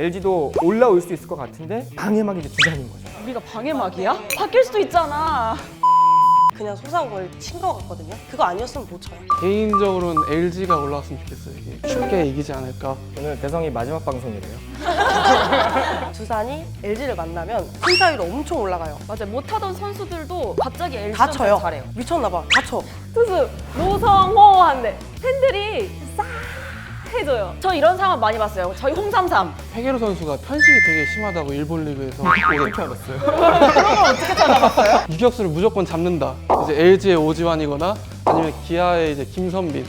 LG도 올라올 수 있을 것 같은데 방해막이 이제 두산인 거죠. 우리가 방해막이야? 바뀔 수도 있잖아. 그냥 소상공을 친 것 같거든요. 그거 아니었으면 못 쳐요. 개인적으로는 LG가 올라왔으면 좋겠어요. 이게 쉽게 이기지 않을까. 오늘 대성이 마지막 방송이래요. 두산이 LG를 만나면 승타율 엄청 올라가요. 맞아 못하던 선수들도 갑자기 LG 다 쳐요. 잘해요. 미쳤나봐. 다 쳐. 투수 노성호 한데 팬들이 싹 해줘요. 저 이런 상황 많이 봤어요. 저희 홍삼삼 페게로 선수가 편식이 되게 심하다고 일본 리그에서 어떻게 알았어요? 유격수를 무조건 잡는다. 이제 LG의 오지환이거나 아니면 기아의 이제 김선빈.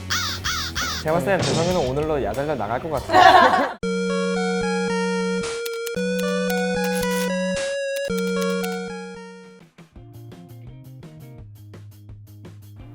제가 봤을 때는 대성이는 오늘로 야잘잘 나갈 것 같아요.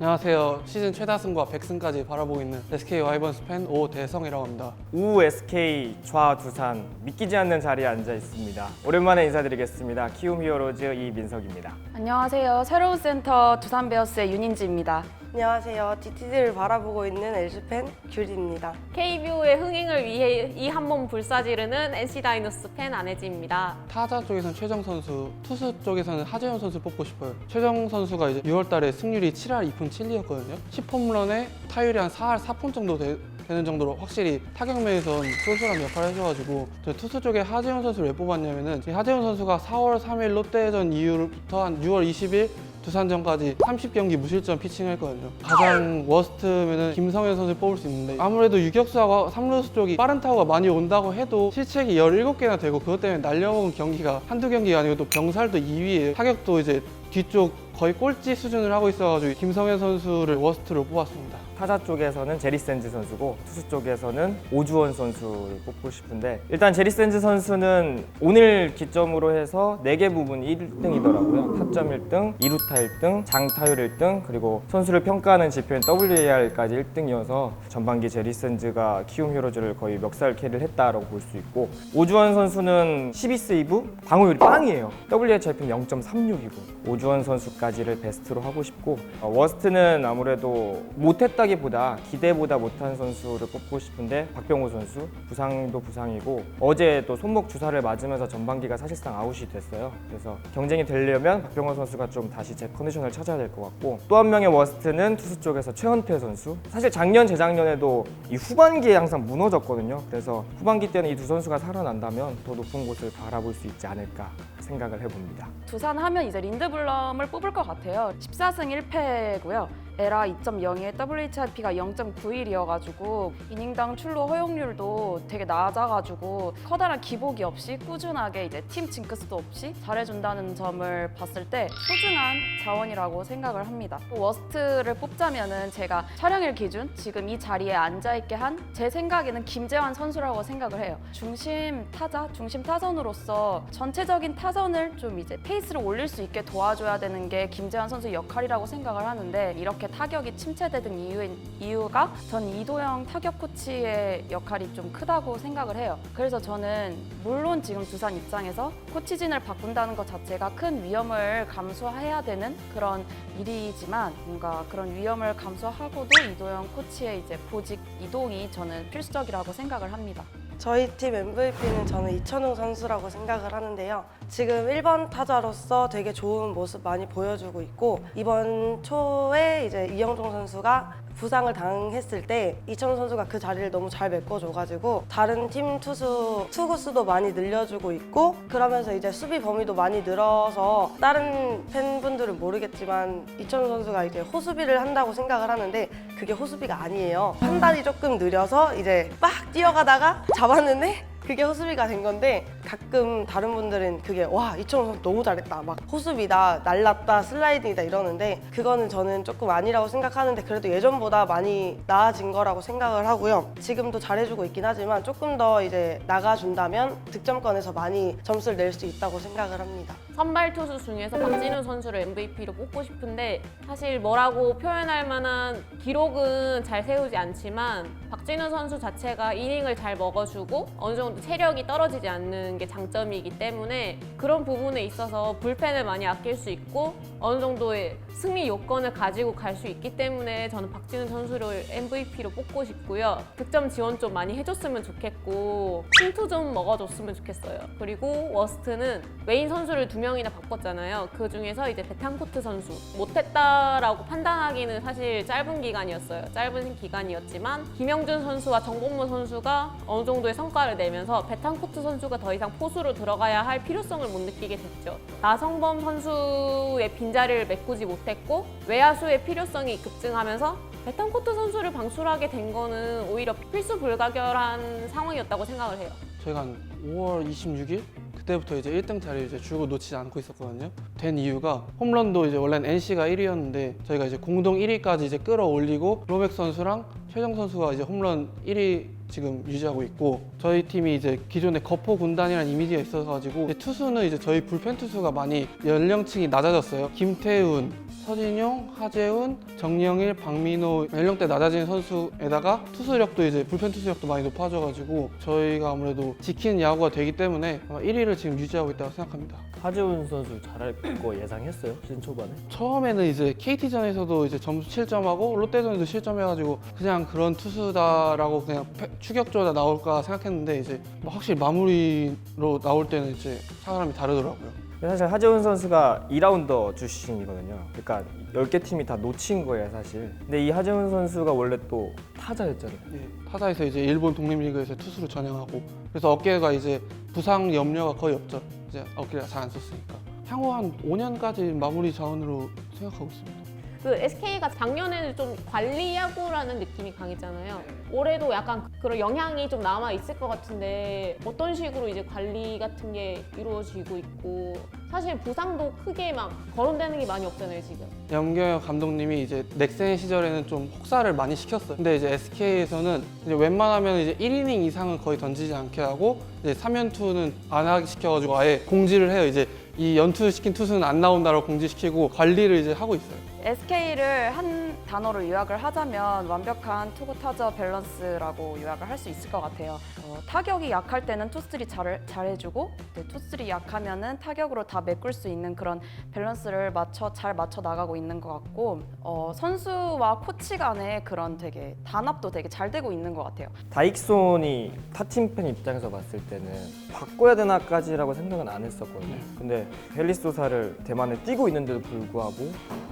안녕하세요. 시즌 최다 승과 100승까지 바라보고 있는 SK 와이번스 팬 오대성이라고 합니다. 우 SK 좌 두산 믿기지 않는 자리에 앉아 있습니다. 오랜만에 인사드리겠습니다. 키움 히어로즈 이민석입니다. 안녕하세요. 새로운 센터 두산 베어스의 윤인지입니다. 안녕하세요. DTD를 바라보고 있는 LG 팬 귤입니다. KBO의 흥행을 위해 이 한 몸 불사지르는 NC 다이노스 팬 안혜지입니다. 타자 쪽에서는 최정 선수, 투수 쪽에서는 하재현 선수 뽑고 싶어요. 최정 선수가 이제 6월 달에 승률이 7할 2푼 7리였거든요. 10홈런에 타율이 한 4할 4푼 정도 되, 는 정도로 확실히 타격면에선 쏠쏠한 역할을 해줘가지고 저 투수 쪽에 하재현 선수를 왜 뽑았냐면은 이 하재현 선수가 4월 3일 롯데전 이후부터 한 6월 20일 두산전까지 30경기 무실점 피칭했거든요. 가장 워스트면은 김성현 선수를 뽑을 수 있는데 아무래도 유격수하고 삼루수 쪽이 빠른 타구가 많이 온다고 해도 실책이 17개나 되고 그것 때문에 날려먹은 경기가 한두 경기가 아니고 또 병살도 2위에 타격도 이제 뒤쪽 거의 꼴찌 수준을 하고 있어가지고 김성현 선수를 워스트로 뽑았습니다. 타자 쪽에서는 제리 샌즈 선수고 투수 쪽에서는 오주원 선수를 뽑고 싶은데 일단 제리 샌즈 선수는 오늘 기점으로 해서 4개 부분 1등이더라고요. 타점 1등, 2루타 1등, 장타율 1등, 그리고 선수를 평가하는 지표인 WAR까지 1등이어서 전반기 제리 샌즈가 키움 히어로즈를 거의 멱살 캐리를 했다라고 볼 수 있고 오주원 선수는 12세이브, 방어율이 빵이에요. WHIP는 0.36이고 오주원 선수까지를 베스트로 하고 싶고 어, 워스트는 아무래도 못했다 기보다 기대보다 못한 선수를 뽑고 싶은데 박병호 선수 부상도 부상이고 어제 또 손목 주사를 맞으면서 전반기가 사실상 아웃이 됐어요. 그래서 경쟁이 되려면 박병호 선수가 좀 다시 제 컨디션을 찾아야 될 것 같고 또 한 명의 워스트는 투수 쪽에서 최헌태 선수. 사실 작년 재작년에도 이 후반기에 항상 무너졌거든요. 그래서 후반기 때는 이 두 선수가 살아난다면 더 높은 곳을 바라볼 수 있지 않을까 생각을 해봅니다. 두산 하면 이제 린드블럼을 뽑을 것 같아요. 14승 1패고요. 에라 2.0에 WHIP가 0.91이어가지고 이닝당 출루 허용률도 되게 낮아가지고 커다란 기복이 없이 꾸준하게 이제 팀 징크스도 없이 잘해준다는 점을 봤을 때 소중한 자원이라고 생각을 합니다. 또 워스트를 뽑자면은 제가 촬영일 기준 지금 이 자리에 앉아있게 한 제 생각에는 김재환 선수라고 생각을 해요. 중심 타자, 중심 타선으로서 전체적인 타선을 좀 이제 페이스를 올릴 수 있게 도와줘야 되는 게 김재환 선수의 역할이라고 생각을 하는데 이렇게 타격이 침체되는 이유인, 이유가 전 이도영 타격 코치의 역할이 좀 크다고 생각을 해요. 그래서 저는 물론 지금 두산 입장에서 코치진을 바꾼다는 것 자체가 큰 위험을 감수해야 되는 그런 일이지만 뭔가 그런 위험을 감수하고도 이도영 코치의 이제 보직 이동이 저는 필수적이라고 생각을 합니다. 저희 팀 MVP는 저는 이천웅 선수라고 생각을 하는데요. 지금 1번 타자로서 되게 좋은 모습 많이 보여주고 있고 이번 초에 이제 이영종 선수가 부상을 당했을 때 이천웅 선수가 그 자리를 너무 잘 메꿔줘가지고 다른 팀 투수 투구 수도 많이 늘려주고 있고 그러면서 이제 수비 범위도 많이 늘어서 다른 팬분들은 모르겠지만 이천웅 선수가 이제 호수비를 한다고 생각을 하는데 그게 호수비가 아니에요. 판단이 조금 느려서 이제 막 뛰어가다가 잡았는데 그게 호수비가 된 건데 가끔 다른 분들은 그게 와 이천호 선수 너무 잘했다 막 호수비다 날랐다 슬라이딩이다 이러는데 그거는 저는 조금 아니라고 생각하는데 그래도 예전보다 많이 나아진 거라고 생각을 하고요. 지금도 잘해주고 있긴 하지만 조금 더 이제 나가준다면 득점권에서 많이 점수를 낼 수 있다고 생각을 합니다. 선발 투수 중에서 박진우 선수를 MVP로 뽑고 싶은데 사실 뭐라고 표현할 만한 기록은 잘 세우지 않지만 박진우 선수 자체가 이닝을 잘 먹어주고 어느 정도 체력이 떨어지지 않는 게 장점이기 때문에 그런 부분에 있어서 불펜을 많이 아낄 수 있고 어느 정도의 승리 요건을 가지고 갈 수 있기 때문에 저는 박진우 선수를 MVP로 뽑고 싶고요. 득점 지원 좀 많이 해줬으면 좋겠고 힌트 좀 먹어줬으면 좋겠어요. 그리고 워스트는 웨인 선수를 두 명이나 바꿨잖아요. 그 중에서 이제 베탄코트 선수 못했다라고 판단하기는 사실 짧은 기간이었어요. 짧은 기간이었지만 김영준 선수와 정복무 선수가 어느 정도의 성과를 내면서 베탄코트 선수가 더 이상 포수로 들어가야 할 필요성을 못 느끼게 됐죠. 나성범 선수의 빈자리를 메꾸지 못 했고 외야수의 필요성이 급증하면서 베탄코트 선수를 방출하게 된 거는 오히려 필수 불가결한 상황이었다고 생각을 해요. 저희가 한 5월 26일 그때부터 이제 1등 자리를 이제 줄고 놓치지 않고 있었거든요. 된 이유가 홈런도 이제 원래는 NC가 1위였는데 저희가 이제 공동 1위까지 이제 끌어올리고 로백 선수랑 최정 선수가 이제 홈런 1위 지금 유지하고 있고 저희 팀이 이제 기존에 거포 군단이라는 이미지가 있어가지고 이제 투수는 이제 저희 불펜 투수가 많이 연령층이 낮아졌어요. 김태훈, 서진용, 하재훈, 정영일, 박민호 연령대 낮아진 선수에다가 투수력도 이제 불펜 투수력도 많이 높아져가지고 저희가 아무래도 지키는 야구가 되기 때문에 아마 1위를 지금 유지하고 있다고 생각합니다. 하재훈 선수 잘할 거 예상했어요? 시즌 초반에? 처음에는 이제 KT전에서도 이제 점수 7점하고 롯데전에도 실점해가지고 그냥 그런 투수다라고 그냥 패- 추격조다 나올까 생각했는데 이제 뭐 확실히 마무리로 나올 때는 이제 사람이 다르더라고요. 사실 하재훈 선수가 2라운더 출신이거든요. 그러니까 10개 팀이 다 놓친 거예요, 사실. 근데 이 하재훈 선수가 원래 또 타자였잖아요. 예, 타자에서 이제 일본 독립리그에서 투수로 전향하고 그래서 어깨가 이제 부상 염려가 거의 없죠. 이제 어깨가 잘 안 썼으니까 향후 한 5년까지 마무리 자원으로 생각하고 있습니다. 그 SK가 작년에는 좀 관리 야구라는 느낌이 강했잖아요. 올해도 약간 그런 영향이 좀 남아 있을 것 같은데 어떤 식으로 이제 관리 같은 게 이루어지고 있고 사실 부상도 크게 막 거론되는 게 많이 없잖아요 지금. 염경엽 감독님이 이제 넥센 시절에는 좀 혹사를 많이 시켰어요. 근데 이제 SK에서는 이제 웬만하면 이제 1이닝 이상은 거의 던지지 않게 하고 이제 3연투는 안 하게 시켜가지고 아예 공지를 해요. 이제 이 연투 시킨 투수는 안 나온다라고 공지시키고 관리를 이제 하고 있어요. SK를 한 단어로 요약을 하자면 완벽한 투구 타자 밸런스라고 요약을 할 수 있을 것 같아요. 어, 타격이 약할 때는 투수들이 잘, 잘해주고 네, 투수들이 약하면은 타격으로 다 메꿀 수 있는 그런 밸런스를 맞춰 잘 맞춰 나가고 있는 것 같고 어, 선수와 코치 간의 그런 되게 단합도 되게 잘 되고 있는 것 같아요. 다익손이 타팀 팬 입장에서 봤을 때는 바꿔야 되나까지라고 생각은 안 했었거든요. 근데 헬리소사를 대만에 뛰고 있는데도 불구하고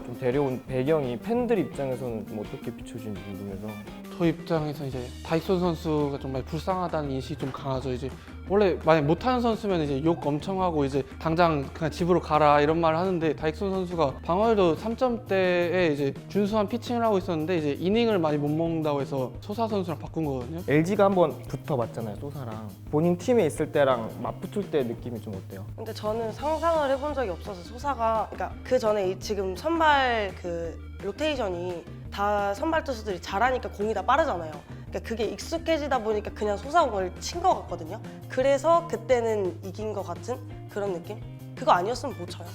좀 데려온 배경이 팬들 입장 에서는 좀 어떻게 비춰지는지 궁금해서 저 입장에서 이제 다이소 선수가 정말 불쌍하다는 인식이 좀 강하죠. 이제 원래 만약 못하는 선수면 이제 욕 엄청 하고 이제 당장 그냥 집으로 가라 이런 말을 하는데 다익손 선수가 방어율도 3점대에 이제 준수한 피칭을 하고 있었는데 이제 이닝을 많이 못 먹는다고 해서 소사 선수랑 바꾼 거거든요. LG가 한번 붙어봤잖아요, 소사랑. 본인 팀에 있을 때랑 맞붙을 때 느낌이 좀 어때요? 근데 저는 상상을 해본 적이 없어서 소사가 그러니까 그 전에 이 지금 선발 그 로테이션이 다 선발 투수들이 잘하니까 공이 다 빠르잖아요. 그러니까 그게 익숙해지다 보니까 그냥 소사공을 친 것 같거든요. 그래서 그때는 이긴 것 같은 그런 느낌? 그거 아니었으면 못 쳐요.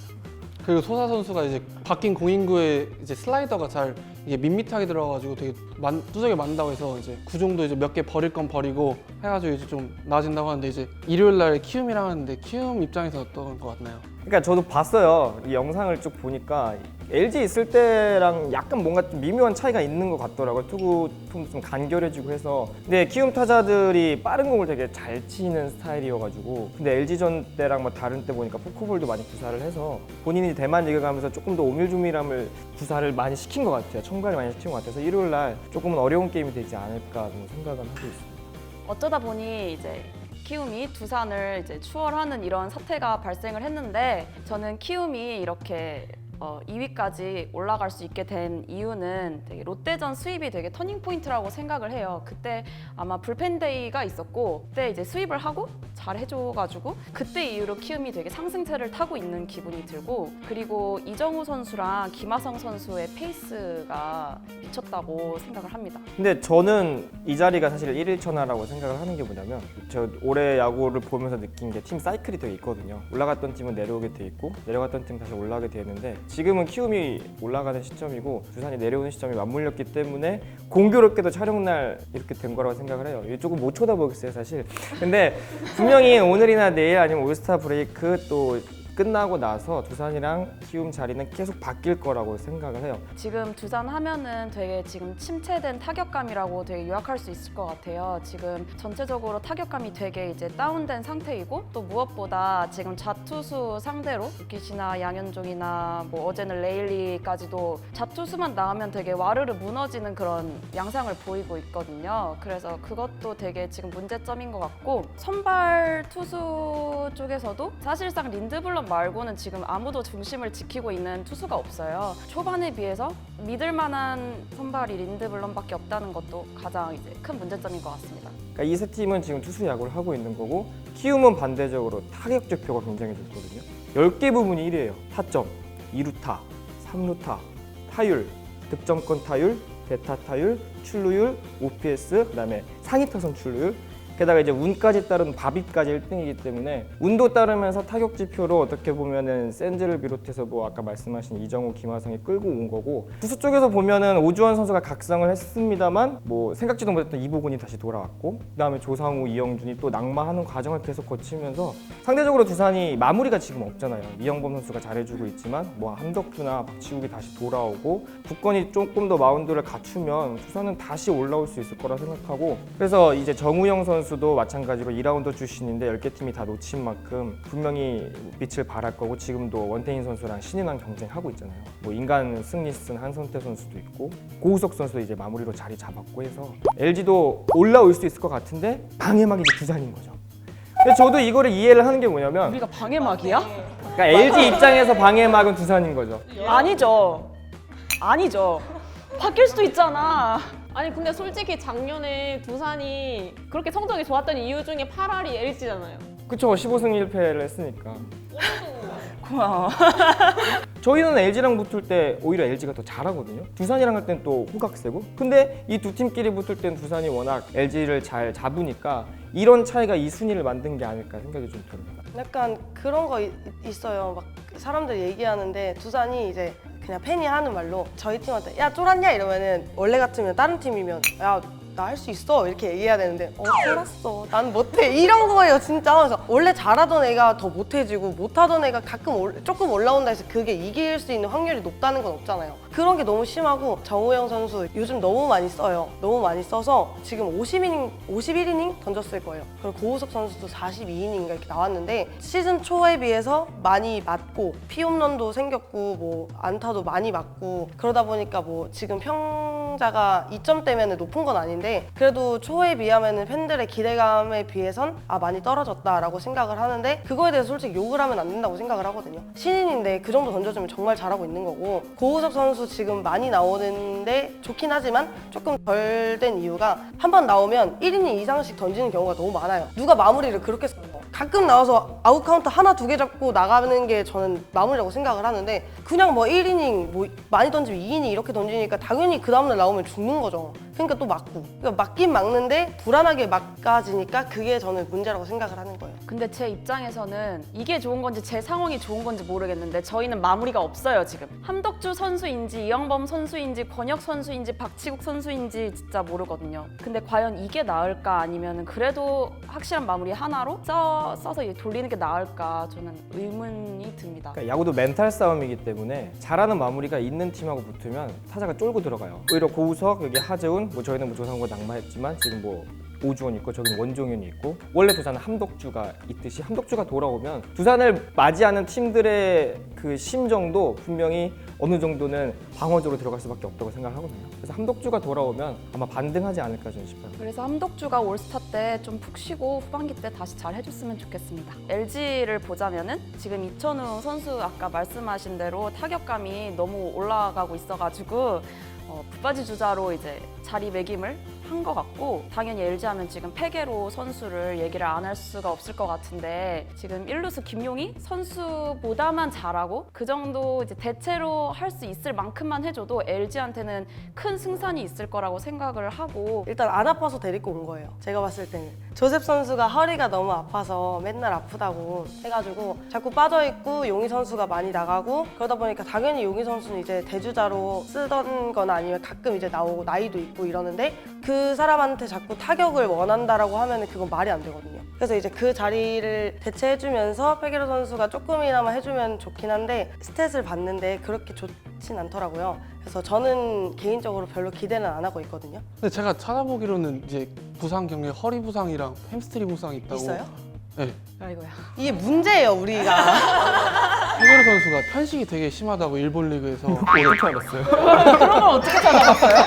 그리고 소사 선수가 이제 바뀐 공인구에 이제 슬라이더가 잘 이게 밋밋하게 들어가지고 되게 만, 두적에 맞는다고 해서 이제 구종도 이제 몇 개 버릴 건 버리고 해가지고 이제 좀 나아진다고 하는데 이제 일요일 날에 키움이랑 하는데 키움 입장에서 어떤 것 같나요? 그러니까 저도 봤어요. 이 영상을 쭉 보니까 LG 있을 때랑 약간 뭔가 좀 미묘한 차이가 있는 것 같더라고요. 투구 폼도 좀 간결해지고 해서. 근데 키움 타자들이 빠른 공을 되게 잘 치는 스타일이어가지고. 근데 LG전 때랑 뭐 다른 때 보니까 포크볼도 많이 구사를 해서 본인이 대만 리그 가면서 조금 더 오밀조밀함을 구사를 많이 시킨 것 같아요. 첨가를 많이 시킨 것 같아서 일요일 날 조금은 어려운 게임이 되지 않을까 좀 생각은 하고 있습니다. 어쩌다 보니 이제 키움이 두산을 이제 추월하는 이런 사태가 발생을 했는데 저는 키움이 이렇게 어, 2위까지 올라갈 수 있게 된 이유는 되게 롯데전 수입이 되게 터닝 포인트라고 생각을 해요. 그때 아마 불펜데이가 있었고 그때 이제 수입을 하고 잘 해줘가지고 그때 이후로 키움이 되게 상승세를 타고 있는 기분이 들고 그리고 이정우 선수랑 김하성 선수의 페이스가 미쳤다고 생각을 합니다. 근데 저는 이 자리가 사실 1일 천하라고 생각을 하는 게 뭐냐면 저 올해 야구를 보면서 느낀 게 팀 사이클이 되게 있거든요. 올라갔던 팀은 내려오게 돼 있고 내려갔던 팀 다시 올라가게 되는데 지금은 키움이 올라가는 시점이고 두산이 내려오는 시점이 맞물렸기 때문에 공교롭게도 촬영날 이렇게 된 거라고 생각을 해요. 조금 못 쳐다보겠어요 사실. 근데 분명히 오늘이나 내일 아니면 올스타 브레이크 또 끝나고 나서 두산이랑 키움 자리는 계속 바뀔 거라고 생각을 해요. 지금 두산 하면은 되게 지금 침체된 타격감이라고 되게 요약할 수 있을 것 같아요. 지금 전체적으로 타격감이 되게 이제 다운된 상태이고 또 무엇보다 지금 좌투수 상대로 유키시나 양현종이나 뭐 어제는 레일리까지도 좌투수만 나오면 되게 와르르 무너지는 그런 양상을 보이고 있거든요. 그래서 그것도 되게 지금 문제점인 것 같고 선발 투수 쪽에서도 사실상 린드블럼 말고는 지금 아무도 중심을 지키고 있는 투수가 없어요. 초반에 비해서 믿을 만한 선발이 린드블럼밖에 없다는 것도 가장 이제 큰 문제점인 것 같습니다. 그러니까 이 세 팀은 지금 투수 야구를 하고 있는 거고 키움은 반대적으로 타격 지표가 굉장히 좋거든요. 10개 부분이 1위에요. 타점, 2루타, 3루타, 타율, 득점권 타율, 대타 타율, 출루율, OPS, 그다음에 상위 타선 출루율, 게다가 이제 운까지 따른 바비까지 1등이기 때문에 운도 따르면서 타격 지표로 어떻게 보면은 센즈를 비롯해서 뭐 아까 말씀하신 이정우, 김하성이 끌고 온 거고 투수 쪽에서 보면은 오주원 선수가 각성을 했습니다만 뭐 생각지도 못했던 이보근이 다시 돌아왔고 그다음에 조상우, 이영준이 또 낙마하는 과정을 계속 거치면서 상대적으로 두산이 마무리가 지금 없잖아요. 이영범 선수가 잘해주고 있지만 뭐 함덕주나 박지욱이 다시 돌아오고 북건이 조금 더 마운드를 갖추면 두산은 다시 올라올 수 있을 거라 생각하고 그래서 이제 정우영 선수도 마찬가지로 2라운드 출신인데 10개 팀이 다 놓친 만큼 분명히 빛을 발할 거고 지금도 원태인 선수랑 신인왕 경쟁하고 있잖아요. 뭐 인간 승리 쓴 한선태 선수도 있고 고우석 선수도 이제 마무리로 자리 잡았고 해서 LG도 올라올 수 있을 것 같은데 방해막이 이제 두산인 거죠. 근데 저도 이거를 이해를 하는 게 뭐냐면 우리가 방해막이야? 그러니까 LG 입장에서 방해막은 두산인 거죠. 아니죠. 아니죠. 바뀔 수도 있잖아. 아니 근데 솔직히 작년에 두산이 그렇게 성적이 좋았던 이유 중에 8할이 LG잖아요. 그쵸 15승 1패를 했으니까 고마워. 저희는 LG랑 붙을 때 오히려 LG가 더 잘하거든요 두산이랑 할 땐 또 호각 세고 근데 이 두 팀끼리 붙을 땐 두산이 워낙 LG를 잘 잡으니까 이런 차이가 이 순위를 만든 게 아닐까 생각이 좀 들어요 약간 그런 거 있- 있어요. 막 사람들 얘기하는데 두산이 이제 그냥 팬이 하는 말로 저희 팀한테 야 쫄았냐? 이러면은 원래 같으면 다른 팀이면 야 나 할 수 있어. 이렇게 얘기해야 되는데 어 쫄았어. 난 못해. 이런 거예요 진짜. 그래서 원래 잘하던 애가 더 못해지고 못하던 애가 가끔 올- 조금 올라온다 해서 그게 이길 수 있는 확률이 높다는 건 없잖아요. 그런 게 너무 심하고 정우영 선수 요즘 너무 많이 써요. 너무 많이 써서 지금 50이닝 51이닝 던졌을 거예요. 그리고 고우석 선수도 42이닝인가 이렇게 나왔는데 시즌 초에 비해서 많이 맞고 피홈런도 생겼고 뭐 안타도 많이 맞고 그러다 보니까 뭐 지금 평 자가 2점대면 높은 건 아닌데 그래도 초에 비하면 팬들의 기대감에 비해선 아 많이 떨어졌다라고 생각을 하는데 그거에 대해서 솔직히 욕을 하면 안 된다고 생각을 하거든요. 신인인데 그 정도 던져주면 정말 잘하고 있는 거고 고우석 선수 지금 많이 나오는데 좋긴 하지만 조금 덜 된 이유가 한 번 나오면 1이닝 이상씩 던지는 경우가 너무 많아요. 누가 마무리를 그렇게 써요 가끔 나와서 아웃 카운트 하나 두 개 잡고 나가는 게 저는 마무리라고 생각을 하는데 그냥 뭐 1이닝 뭐 많이 던지면 2이닝 이렇게 던지니까 당연히 그 다음날 나오면 죽는 거죠. 그러니까 또 맞고. 그러니까 맞긴 막는데 불안하게 막아지니까 그게 저는 문제라고 생각을 하는 거예요. 근데 제 입장에서는 이게 좋은 건지 제 상황이 좋은 건지 모르겠는데 저희는 마무리가 없어요 지금 함덕주 선수인지 이영범 선수인지 권혁 선수인지 박치국 선수인지 진짜 모르거든요 근데 과연 이게 나을까 아니면 그래도 확실한 마무리 하나로 써, 써서 돌리는 게 나을까 저는 의문이 듭니다 그러니까 야구도 멘탈 싸움이기 때문에 잘하는 마무리가 있는 팀하고 붙으면 타자가 쫄고 들어가요. 오히려 고우석, 여기 하재훈, 뭐 저희는 뭐 조상우 낙마했지만 지금 뭐 오주원 있고 저기는 원종현이 있고 원래 두산은 함덕주가 있듯이 함덕주가 돌아오면 두산을 맞이하는 팀들의 그 심정도 분명히 어느 정도는 방어적으로 들어갈 수밖에 없다고 생각하거든요. 그래서 함덕주가 돌아오면 아마 반등하지 않을까 저는 싶어요. 그래서 함덕주가 올스타 때 좀 푹 쉬고 후반기 때 다시 잘 해줬으면 좋겠습니다. LG를 보자면은 지금 이천우 선수 아까 말씀하신 대로 타격감이 너무 올라가고 있어가지고 어, 붙바지 주자로 이제 자리 매김을 한 것 같고 당연히 LG 하면 지금 폐계로 선수를 얘기를 안 할 수가 없을 것 같은데 지금 일루수 김용이 선수보다만 잘하고 그 정도 이제 대체로 할 수 있을 만큼만 해줘도 LG한테는 큰 승산이 있을 거라고 생각을 하고 일단 안 아파서 데리고 온 거예요. 제가 봤을 때는. 조셉 선수가 허리가 너무 아파서 맨날 아프다고 해가지고 자꾸 빠져 있고 용희 선수가 많이 나가고 그러다 보니까 당연히 용희 선수는 이제 대주자로 쓰던 거나 아니면 가끔 이제 나오고 나이도 있고 이러는데 그 사람한테 자꾸 타격을 원한다라고 하면 그건 말이 안 되거든요. 그래서 이제 그 자리를 대체해주면서 페게로 선수가 조금이나마 해주면 좋긴 한데 스탯을 봤는데 그렇게 좋진 않더라고요. 그래서 저는 개인적으로 별로 기대는 안 하고 있거든요. 근데 제가 찾아보기로는 이제 부상 경에 허리 부상이랑 햄스트링 부상이 있다고. 있어요? 네. 아이고야. 이게 문제예요, 우리가. 페게로 선수가 편식이 되게 심하다고 일본 리그에서? 그런 걸 어떻게 찾아봤어요?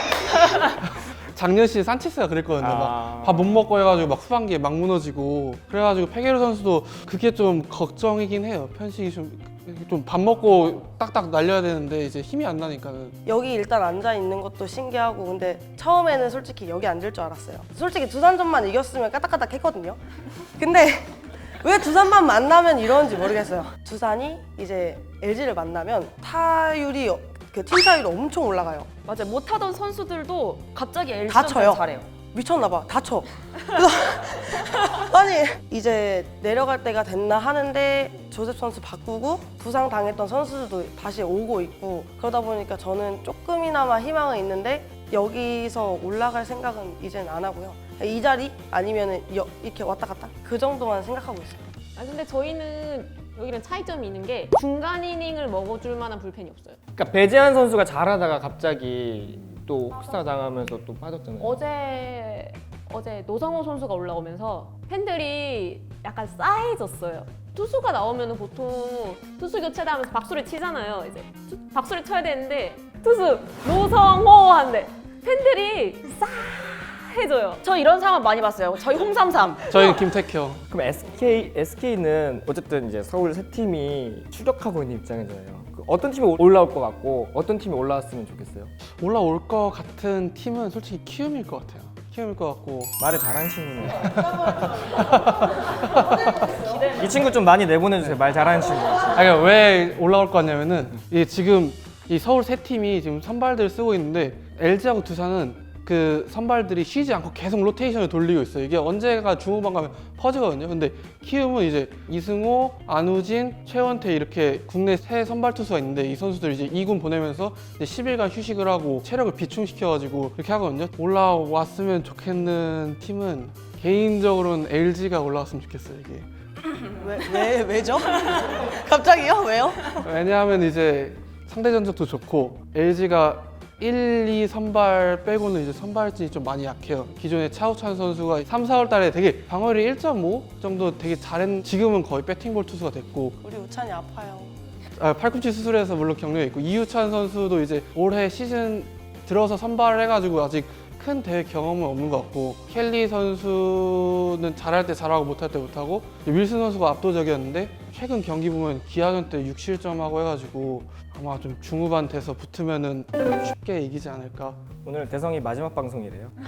작년 시즌 산체스가 그랬거든요. 아. 막 밥 못 먹고 해가지고 막 후반기에 막 무너지고 그래가지고 페게로 선수도 그게 좀 걱정이긴 해요. 편식이 좀 좀 밥 먹고 딱딱 날려야 되는데 이제 힘이 안 나니까는 여기 일단 앉아 있는 것도 신기하고 근데 처음에는 솔직히 여기 앉을 줄 알았어요. 솔직히 두산전만 이겼으면 까딱까딱 했거든요. 근데 왜 두산만 만나면 이러는지 모르겠어요. 두산이 이제 LG를 만나면 타율이 그팀 타율이 엄청 올라가요. 맞아요. 못하던 선수들도 갑자기 LG 다 쳐요. 잘해요. 미쳤나 봐. 다쳐. 그래서 아니 이제 내려갈 때가 됐나 하는데 조셉 선수 바꾸고 부상 당했던 선수들도 다시 오고 있고 그러다 보니까 저는 조금이나마 희망은 있는데 여기서 올라갈 생각은 이제는 안 하고요. 이 자리 아니면은 여- 이렇게 왔다 갔다 그 정도만 생각하고 있어요. 아 근데 저희는 여기는 차이점이 있는 게 중간 이닝을 먹어줄 만한 불펜이 없어요. 그러니까 배재한 선수가 잘하다가 갑자기 또 혹사 당하면서 또 빠졌잖아요. 어제 어제 노성호 선수가 올라오면서 팬들이 약간 싸해졌어요. 투수가 나오면 보통 투수 교체를 하면서 박수를 치잖아요. 이제 투- 박수를 쳐야 되는데 투수 노성호 한대 팬들이 싸 해져요. 저 이런 상황 많이 봤어요. 저희 홍삼삼. 저희 김태형 그럼 SK SK는 어쨌든 이제 서울 세 팀이 추격하고 있는 입장이잖아요. 그 어떤 팀이 올라올 것 같고 어떤 팀이 올라왔으면 좋겠어요. 올라올 것 같은 팀은 솔직히 키움일 것 같아요. 키움일 것 같고 말을 잘하는 친구네. 이 친구 좀 많이 내보내주세요. 말 잘하는 친구. 아, 그러니까 왜 올라올 것 같냐면은 이게 지금 이 서울 세 팀이 지금 선발들을 쓰고 있는데 LG하고 두산은 그 선발들이 쉬지 않고 계속 로테이션을 돌리고 있어요. 이게 언제가 중후반 가면 퍼지거든요. 근데 키움은 이제 이승호, 안우진, 최원태 이렇게 국내 새 선발 투수가 있는데 이 선수들 이제 2군 보내면서 이제 10일간 휴식을 하고 체력을 비충시켜가지고 이렇게 하거든요. 올라왔으면 좋겠는 팀은 개인적으로는 LG가 올라왔으면 좋겠어요. 이게. 왜, 왜 왜죠? 갑자기요? 왜요? 왜냐하면 이제 상대 전적도 좋고 LG가 1, 2 선발 빼고는 이제 선발진이 좀 많이 약해요. 기존에 차우찬 선수가 3, 4월 달에 되게 방어율이 1.5 정도 되게 잘했 지금은 거의 배팅볼 투수가 됐고. 우리 우찬이 아파요. 아, 팔꿈치 수술해서 물론 격려해 있고. 이유찬 선수도 이제 올해 시즌 들어서 선발을 해가지고 아직 큰 대회 경험은 없는 것 같고. 켈리 선수는 잘할 때 잘하고 못할 때 못하고. 윌슨 선수가 압도적이었는데 최근 경기 보면 기아전 때 6실점하고 해가지고 아마 좀 중후반 돼서 붙으면은 쉽게 이기지 않을까 오늘 대성이 마지막 방송이래요.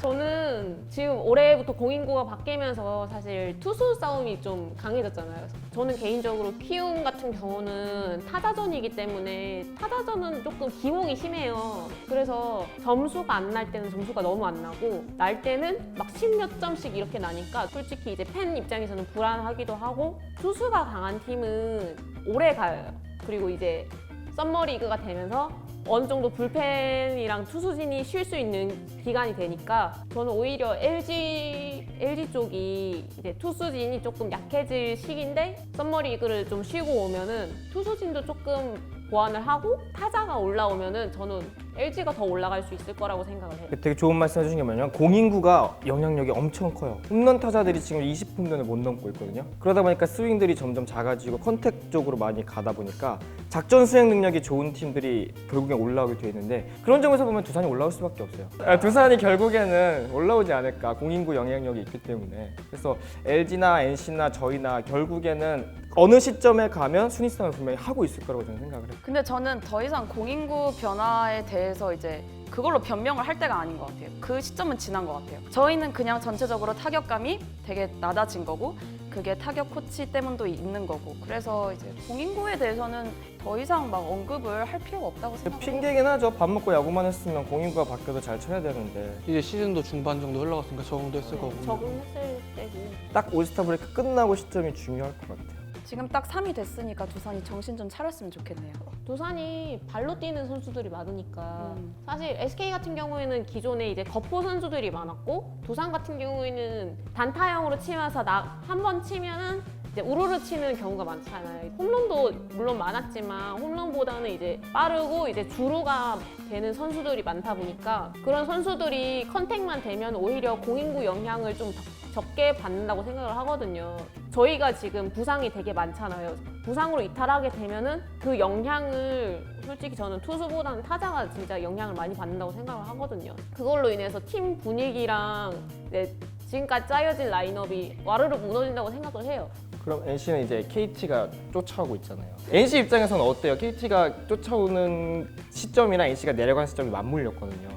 저는 지금 올해부터 공인구가 바뀌면서 사실 투수 싸움이 좀 강해졌잖아요. 저는 개인적으로 키움 같은 경우는 타자전이기 때문에 타자전은 조금 기복이 심해요. 그래서 점수가 안 날 때는 점수가 너무 안 나고 날 때는 막 십 몇 점씩 이렇게 나니까 솔직히 이제 팬 입장에서는 불안하기도 하고 투수가 강한 팀은 오래 가요. 그리고 이제 썸머리그가 되면서 어느 정도 불펜이랑 투수진이 쉴 수 있는 기간이 되니까 저는 오히려 LG LG 쪽이 이제 투수진이 조금 약해질 시기인데 썸머리그를 좀 쉬고 오면은 투수진도 조금 보완을 하고 타자가 올라오면은 저는 LG가 더 올라갈 수 있을 거라고 생각을 해요. 되게 좋은 말씀 해주신 게 뭐냐면 공인구가 영향력이 엄청 커요. 홈런 타자들이 지금 20홈런을 못 넘고 있거든요. 그러다 보니까 스윙들이 점점 작아지고 컨택 쪽으로 많이 가다 보니까 작전 수행 능력이 좋은 팀들이 결국엔 올라오게 돼 있는데 그런 점에서 보면 두산이 올라올 수밖에 없어요. 아, 두산이 결국에는 올라오지 않을까 공인구 영향력이 있기 때문에 그래서 LG나 NC나 저희나 결국에는 어느 시점에 가면 순위 싸움을 분명히 하고 있을 거라고 저는 생각을 해요. 근데 저는 더 이상 공인구 변화에 대해 서 이제 그걸로 변명을 할 때가 아닌 것 같아요. 그 시점은 지난 것 같아요. 저희는 그냥 전체적으로 타격감이 되게 낮아진 거고 그게 타격 코치 때문도 있는 거고 그래서 이제 공인구에 대해서는 더 이상 막 언급을 할 필요가 없다고 생각해요. 핑계긴 하죠. 밥 먹고 야구만 했으면 공인구가 바뀌어도 잘 쳐야 되는데 이제 시즌도 중반 정도 흘러갔으니까 적응도 했을 거고 적응했을 때고 딱 올스타 브레이크 끝나고 시점이 중요할 것 같아요. 지금 딱 3위 됐으니까 두산이 정신 좀 차렸으면 좋겠네요. 두산이 발로 뛰는 선수들이 많으니까 음. 사실 SK 같은 경우에는 기존에 이제 거포 선수들이 많았고 두산 같은 경우에는 단타형으로 치면서 나한번 치면은 이제 우르르 치는 경우가 많잖아요. 홈런도 물론 많았지만 홈런보다는 이제 빠르고 이제 주루가 되는 선수들이 많다 보니까 그런 선수들이 컨택만 되면 오히려 공인구 영향을 좀 적- 적게 받는다고 생각을 하거든요. 저희가 지금 부상이 되게 많잖아요. 부상으로 이탈하게 되면은 그 영향을 솔직히 저는 투수보다는 타자가 진짜 영향을 많이 받는다고 생각을 하거든요. 그걸로 인해서 팀 분위기랑 지금까지 짜여진 라인업이 와르르 무너진다고 생각을 해요. 그럼 NC는 이제 KT가 쫓아오고 있잖아요. NC 입장에서는 어때요? KT가 쫓아오는 시점이랑 NC가 내려간 시점이 맞물렸거든요.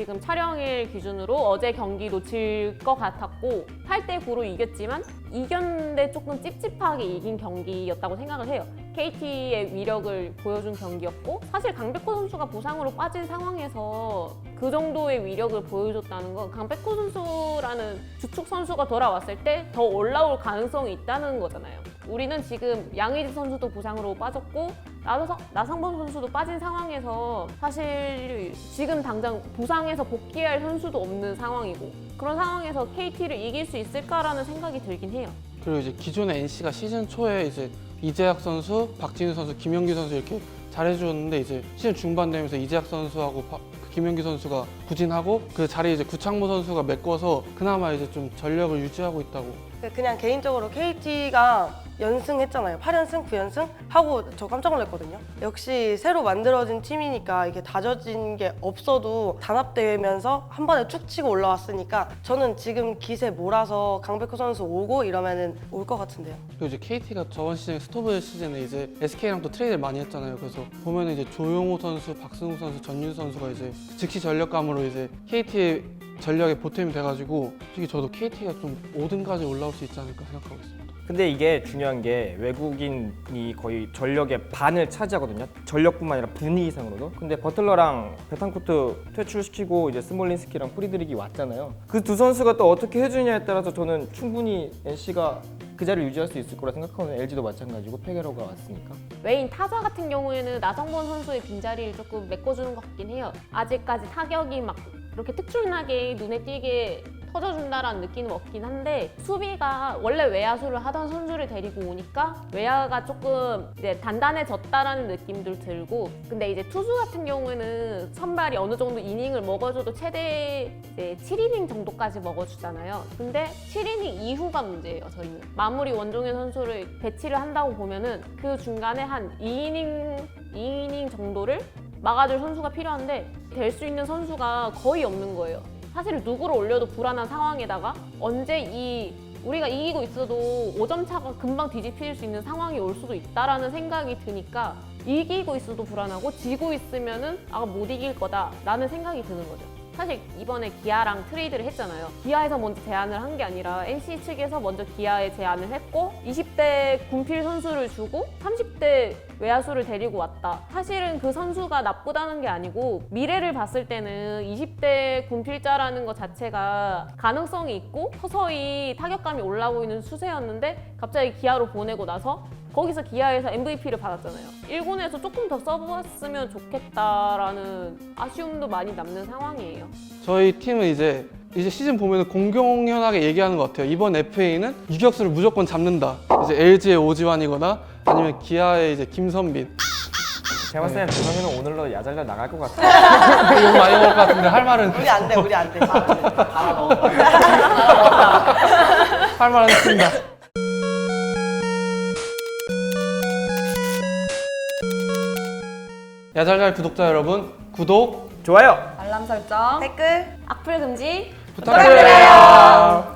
지금 촬영일 기준으로 어제 경기 놓칠 것 같았고 8대 9로 이겼지만 이겼는데 조금 찝찝하게 이긴 경기였다고 생각을 해요. KT의 위력을 보여준 경기였고 사실 강백호 선수가 부상으로 빠진 상황에서 그 정도의 위력을 보여줬다는 건 강백호 선수라는 주축 선수가 돌아왔을 때 더 올라올 가능성이 있다는 거잖아요. 우리는 지금 양의지 선수도 부상으로 빠졌고 나성, 나성범 선수도 빠진 상황에서 사실 지금 당장 부상에서 복귀할 선수도 없는 상황이고 그런 상황에서 KT를 이길 수 있을까라는 생각이 들긴 해요. 그리고 이제 기존의 NC가 시즌 초에 이제 이재학 선수, 박진우 선수, 김영규 선수 이렇게 잘해주었는데 이제 시즌 중반 되면서 이재학 선수하고 박- 그 김영규 선수가 부진하고 그 자리에 이제 구창모 선수가 메꿔서 그나마 이제 좀 전력을 유지하고 있다고. 그냥 개인적으로 KT가 연승했잖아요. 8연승, 9연승 하고 저 깜짝 놀랐거든요. 역시 새로 만들어진 팀이니까 이게 다져진 게 없어도 단합되면서 한 번에 쭉 치고 올라왔으니까 저는 지금 기세 몰아서 강백호 선수 오고 이러면은 올 것 같은데요. 그리고 이제 KT가 저번 시즌 스토브 시즌에 이제 SK랑 또 트레이드를 많이 했잖아요. 그래서 보면은 이제 조용호 선수, 박승우 선수, 전윤 선수가 이제 즉시 전력감으로 이제 KT의 전력에 보탬이 돼가지고 솔직히 저도 KT가 좀 5등까지 올라올 수 있지 않을까 생각하고 있습니다. 근데 이게 중요한 게 외국인이 거의 전력의 반을 차지하거든요. 전력뿐만 아니라 분위기상으로도. 근데 버틀러랑 베탄쿠트 퇴출시키고 이제 스몰린스키랑 프리드릭이 왔잖아요. 그 두 선수가 또 어떻게 해주냐에 따라서 저는 충분히 NC가 그 자리를 유지할 수 있을 거라 생각하는 LG도 마찬가지고 페게로가 왔으니까. 외인 타자 같은 경우에는 나성범 선수의 빈자리를 조금 메꿔주는 것 같긴 해요. 아직까지 타격이 막 이렇게 특출나게 눈에 띄게 터져준다라는 느낌은 없긴 한데 수비가 원래 외야수를 하던 선수를 데리고 오니까 외야가 조금 이제 단단해졌다라는 느낌도 들고 근데 이제 투수 같은 경우에는 선발이 어느 정도 이닝을 먹어줘도 최대 이제 7이닝 정도까지 먹어주잖아요. 근데 7이닝 이후가 문제예요. 저희는 마무리 원종현 선수를 배치를 한다고 보면은 그 중간에 한 2이닝 2이닝 정도를 막아줄 선수가 필요한데 될 수 있는 선수가 거의 없는 거예요. 사실 누구를 올려도 불안한 상황에다가 언제 이 우리가 이기고 있어도 5점 차가 금방 뒤집힐 수 있는 상황이 올 수도 있다라는 생각이 드니까 이기고 있어도 불안하고 지고 있으면은 아못 이길 거다라는 생각이 드는 거죠. 사실 이번에 기아랑 트레이드를 했잖아요. 기아에서 먼저 제안을 한 게 아니라 NC 측에서 먼저 기아에 제안을 했고 20대 군필 선수를 주고 30대 외야수를 데리고 왔다. 사실은 그 선수가 나쁘다는 게 아니고 미래를 봤을 때는 20대 군필자라는 것 자체가 가능성이 있고 서서히 타격감이 올라오고 있는 추세였는데 갑자기 기아로 보내고 나서 거기서 기아에서 MVP를 받았잖아요. 1군에서 조금 더 써보았으면 좋겠다라는 아쉬움도 많이 남는 상황이에요. 저희 팀은 이제 이제 시즌 보면 공공연하게 얘기하는 것 같아요. 이번 FA는 유격수를 무조건 잡는다. 이제 LG의 오지환이거나 아니면 기아의 이제 김선빈. 제가 봤을 때는 조성현은 오늘로 야잘려 나갈 것 같아요. 욕 많이 먹을 것 같은데 할 말은 우리 안 돼, 우리 안 돼. 할 말은 했습니다. 야잘잘 구독자 여러분 구독 좋아요. 알람 설정. 댓글 악플 금지 부탁드려요.